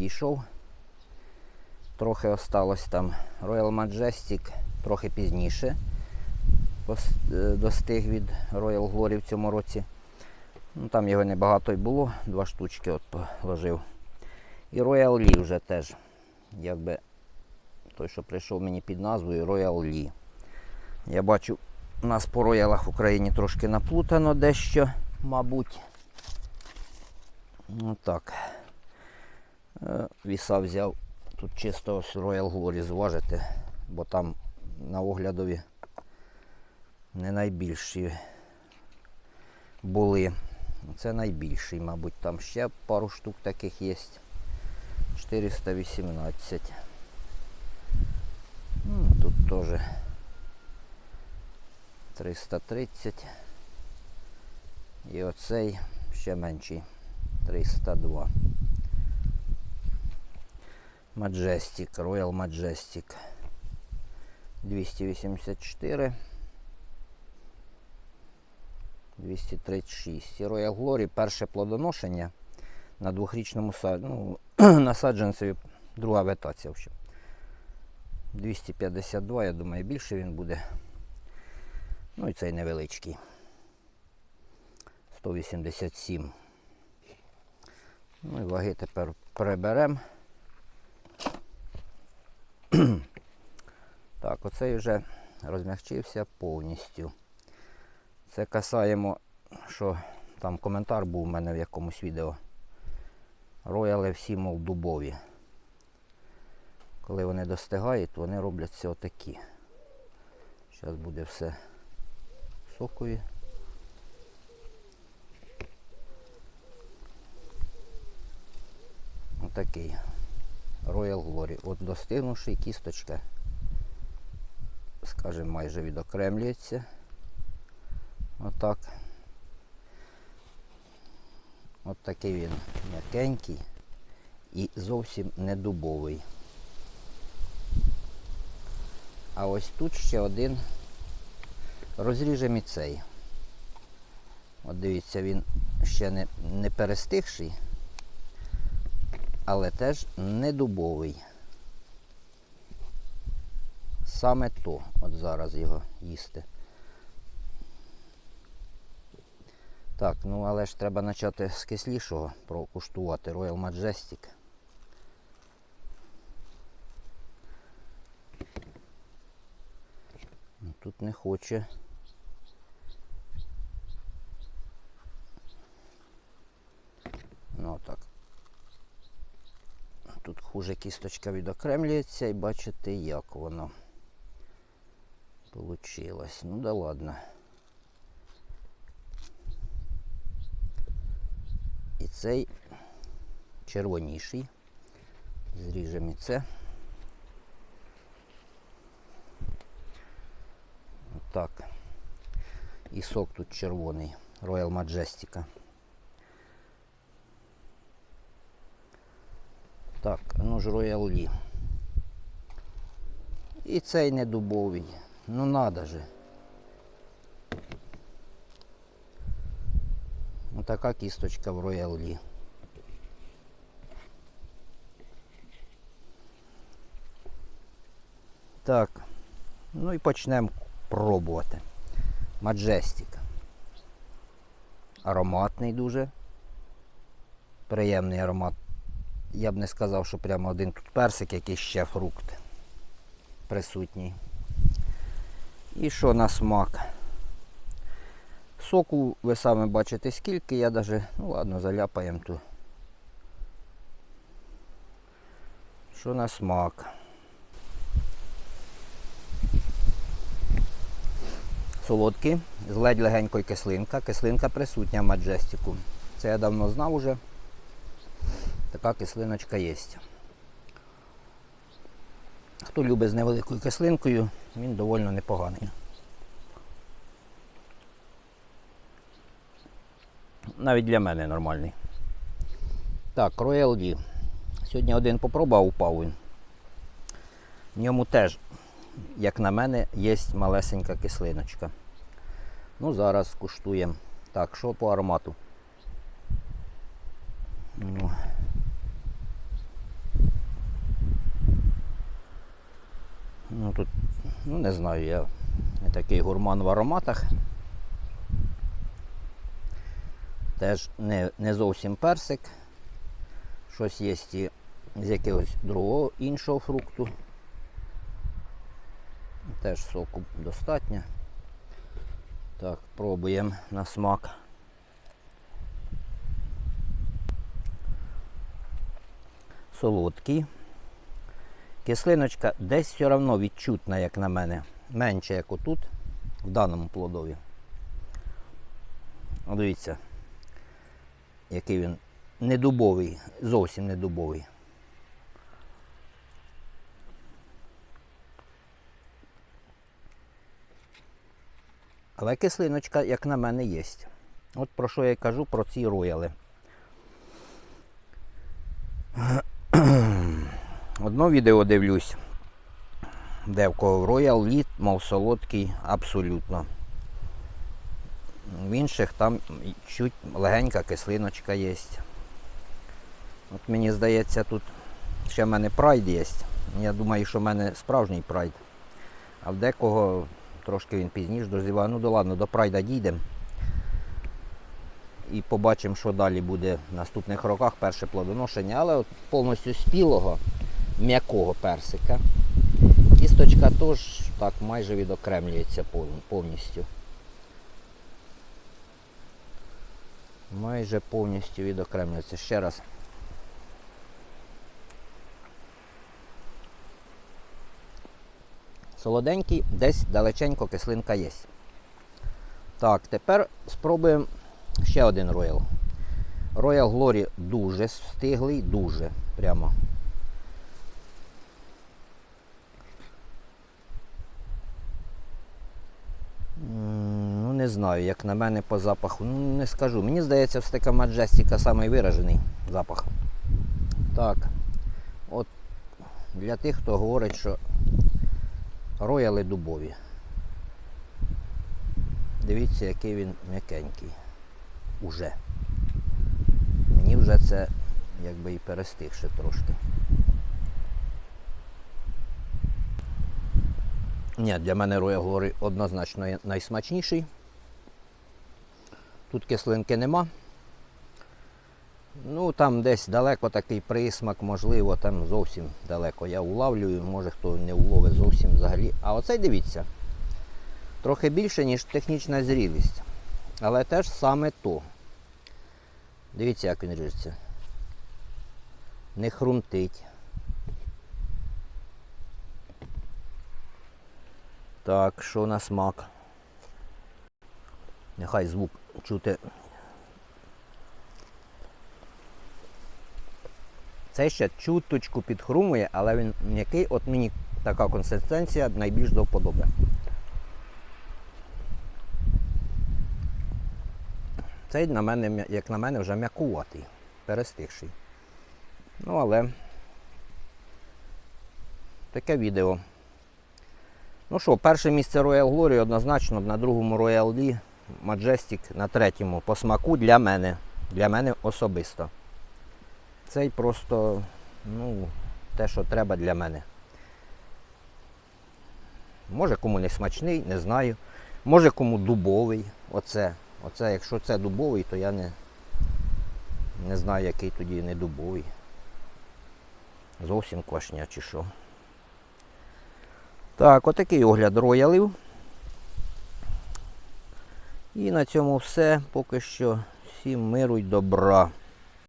підійшов. Трохи осталось там Royal Majestic, трохи пізніше е, достиг від Royal Glory в цьому році. Ну, там його небагато й було, два штучки от положив. І Royal Lee вже теж, якби той, що прийшов мені під назвою Royal Lee. Я бачу, у нас по роялах в Україні трошки наплутано дещо, мабуть. Ну так. Е, Віса взяв. Тут чисто ось Royal Glory зважити, бо там на оглядові не найбільші були. Це найбільший, мабуть, там ще пару штук таких є. 418. Ну, Тут теж 330. І оцей ще менший 302. Majestic, Royal Majestic 284. 236. І Royal Glory перше плодоношення на двохрічному. Ну, на саджанцеві друга ветація. в 252, я думаю, більше він буде. Ну і цей невеличкий. 187. Ну і ваги тепер приберемо. Так, оцей вже розмягчився повністю. Це касаємо, що там коментар був у мене в якомусь відео. Рояли всі, мов дубові. Коли вони достигають, вони робляться отакі. Зараз буде все сокові. Отакий. Royal Glory. От достигнувший кісточка, скажімо, майже відокремлюється. Отак. От такий він м'якенький і зовсім не дубовий. А ось тут ще один розріжемо і цей. От дивіться, він ще не, не перестигший, але теж не дубовий. Саме то, от зараз його їсти. Так, ну але ж треба почати з кислішого прокуштувати Royal Majestic. Ну, Тут не хоче. Ну так. Тут хуже кісточка відокремлюється і бачите, як воно получилось. Ну да ладно. І цей червоніший. Зріжемо і це. Так. І сок тут червоний. Royal Majestica. Так, ну ж Royal Lee. І цей не дубовий. Ну надо же. Ну така кісточка в Royal Lee. Так. Ну і почнемо пробувати. Majestic. Ароматний дуже. Приємний аромат. Я б не сказав, що прямо один тут персик, якийсь ще фрукт присутній. І що на смак? Соку ви самі бачите скільки, я даже, ну ладно, заляпаємо тут. Що на смак? Солодкий, з ледь легенькою кислинка. Кислинка присутня в маджестику. Це я давно знав уже. Така кислиночка є. Хто любить з невеликою кислинкою, він доволі непоганий. Навіть для мене нормальний. Так, Royal D. Сьогодні один попробував упав він. В ньому теж, як на мене, є малесенька кислиночка. Ну, зараз куштуємо. Так, що по аромату? Ну. Ну, тут, ну не знаю, я не такий гурман в ароматах. Теж не, не зовсім персик. Щось є і з якогось другого іншого фрукту. Теж соку достатньо. Так, пробуємо на смак. Солодкий. Кислиночка десь все одно відчутна, як на мене. Менше, як отут, в даному плодові. Дивіться, який він не дубовий, зовсім не дубовий. Але кислиночка, як на мене, є. От про що я кажу про ці рояли. Одно відео дивлюсь, де в кого роял лід, мов солодкий, абсолютно. В інших там чуть легенька кислиночка є. От мені здається, тут ще в мене прайд є. Я думаю, що в мене справжній прайд. А в декого трошки він пізніше дозріває. Ну да ладно, до прайда дійдемо. І побачимо, що далі буде в наступних роках перше плодоношення. Але от повністю спілого, м'якого персика. Кісточка теж так майже відокремлюється повністю. Майже повністю відокремлюється. Ще раз. Солоденький, десь далеченько кислинка є. Так, тепер спробуємо ще один роял. Royal Glory дуже стиглий, дуже прямо. Ну, не знаю, як на мене по запаху. Ну, не скажу. Мені здається, в стека Маджестіка самий виражений запах. Так. От для тих, хто говорить, що рояли дубові. Дивіться, який він м'якенький. Уже. Мені вже це якби і перестигше трошки. Ні, для мене Роял Глорі однозначно найсмачніший. Тут кислинки нема. Ну там десь далеко такий присмак, можливо, там зовсім далеко. Я улавлюю, може хто не уловить зовсім взагалі. А оцей дивіться. Трохи більше, ніж технічна зрілість. Але теж саме то. Дивіться, як він ріжеться. Не хрумтить. Так, що на смак? Нехай звук чути. Це ще чуточку підхрумує, але він м'який, от мені така консистенція найбільш до вподоби. Цей на мене, як на мене, вже м'якуватий, перестигший. Ну, але таке відео. Ну що, перше місце Royal Glory однозначно, на другому Royal Lee, Majestic на третьому по смаку для мене. Для мене особисто. Цей просто, ну, те, що треба для мене. Може кому не смачний, не знаю. Може кому дубовий. Оце. Оце, якщо це дубовий, то я не, не знаю, який тоді не дубовий. Зовсім квашня чи що. Так, отакий огляд роялів. І на цьому все. Поки що всім миру й добра.